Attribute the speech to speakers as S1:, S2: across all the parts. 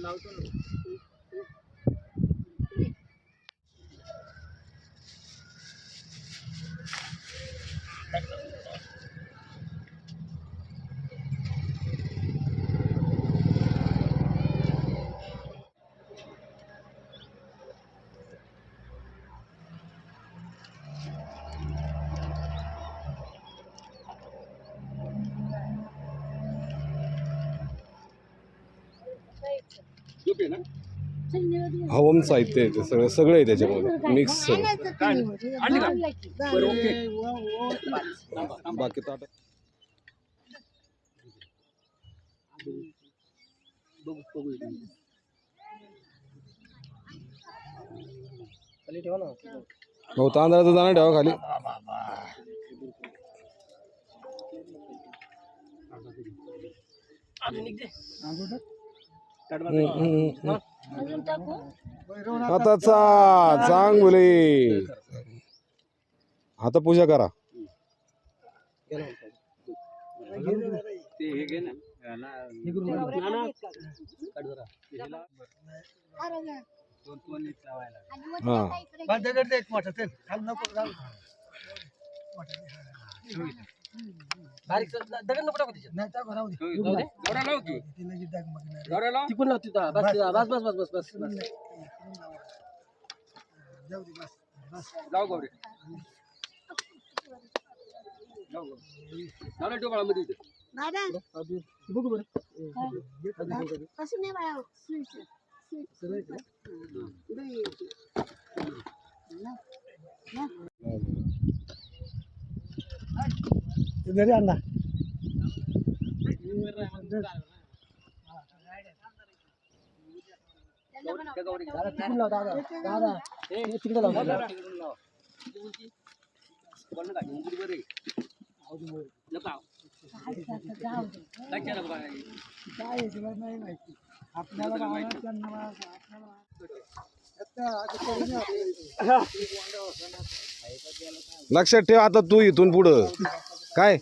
S1: 老多路 हवम साहित्य आहे ते सगळं सगळं आहे त्याच्यामध्ये मिक्स सगळं. बाकी ताट
S2: बघू बघू खाली ठेवा ना
S1: हो तांदळाचं दाणा ठेवा खाली. हम्म. हाताचा चांग बोले आता पूजा करा.
S2: ते हे हे.
S1: हा
S2: बारीक दगड नको टाकू त्याच्यात. जाऊ दे. गवरा लाव की. गवरा लाव. तिकडून लाव तिथं. बस बस बस बस बस बस बस लाव गौरी लाव गौरी. लाव ना डोबाळामध्ये इथे.
S3: दादा
S2: बघू बरं
S3: कसं नाही बाळा स्वीट स्वीट
S2: घरी आणला. लाव दादा दादा हे तिकडे लाव
S1: लक्षात ठेव आता तू इथून पुढं. काय?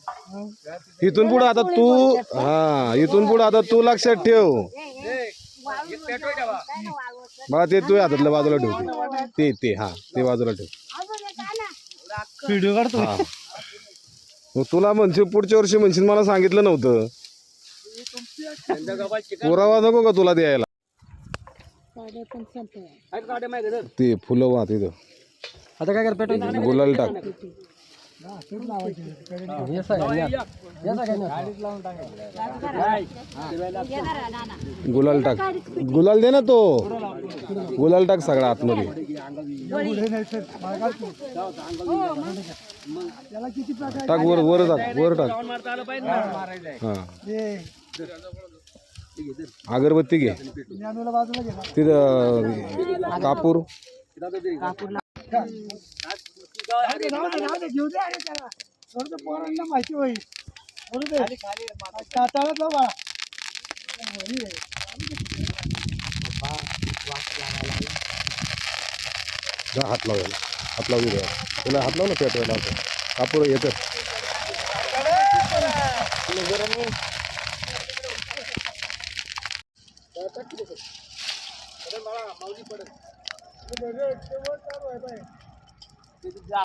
S1: इथून पुढं आता तू हा इथून पुढं आता तू लक्षात ठेव. मला ते तू हातातल्या बाजूला ठेव ते. ते हा ते बाजूला ठेव.
S4: व्हिडिओ काढतो
S1: हा. मग तुला म्हणशील पुढच्या वर्षी म्हणशील मला सांगितलं नव्हतं. पुरावा नको का तुला द्यायला? ते फुलं वाह तिथं
S2: आता काय कर पेटवून
S1: गुलाल टाक. गुलाल टाक. गुलाल दे ना तो. गुलाल टाक सगळा आतमध्ये. टाक वर वर टाक वर टाक. हा. अगरबत्ती घे. तिथं कापूर.
S4: घेऊ दे अरे त्याला. थोडं पोरांना माहिती होईल. थोडं दे. ताताळात बाबा
S1: जा हात लावायला हात लावू दे. त्याला हात लाव ना पेटवायला आपण. कापूर येतं
S2: पेटू दे
S3: जरा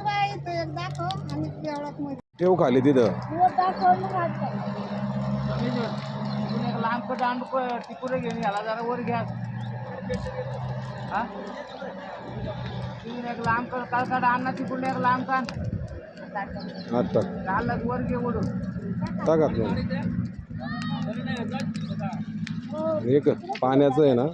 S3: बाळा इथं आपल्या देवळात मध्ये
S1: ठेव खाली तिथं.
S2: एक लांब दांड तिकडे घेऊन घ्याला जरा वर घ्या एक लांब कर काल काढ अण्णा तिकडून एक लांब काढ
S1: हात
S2: काल वर घे ओढून
S1: एक पाण्याचं आहे ना.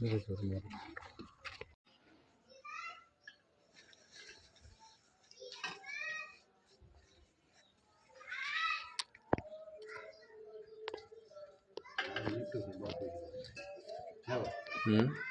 S1: 이거 조심해. 응?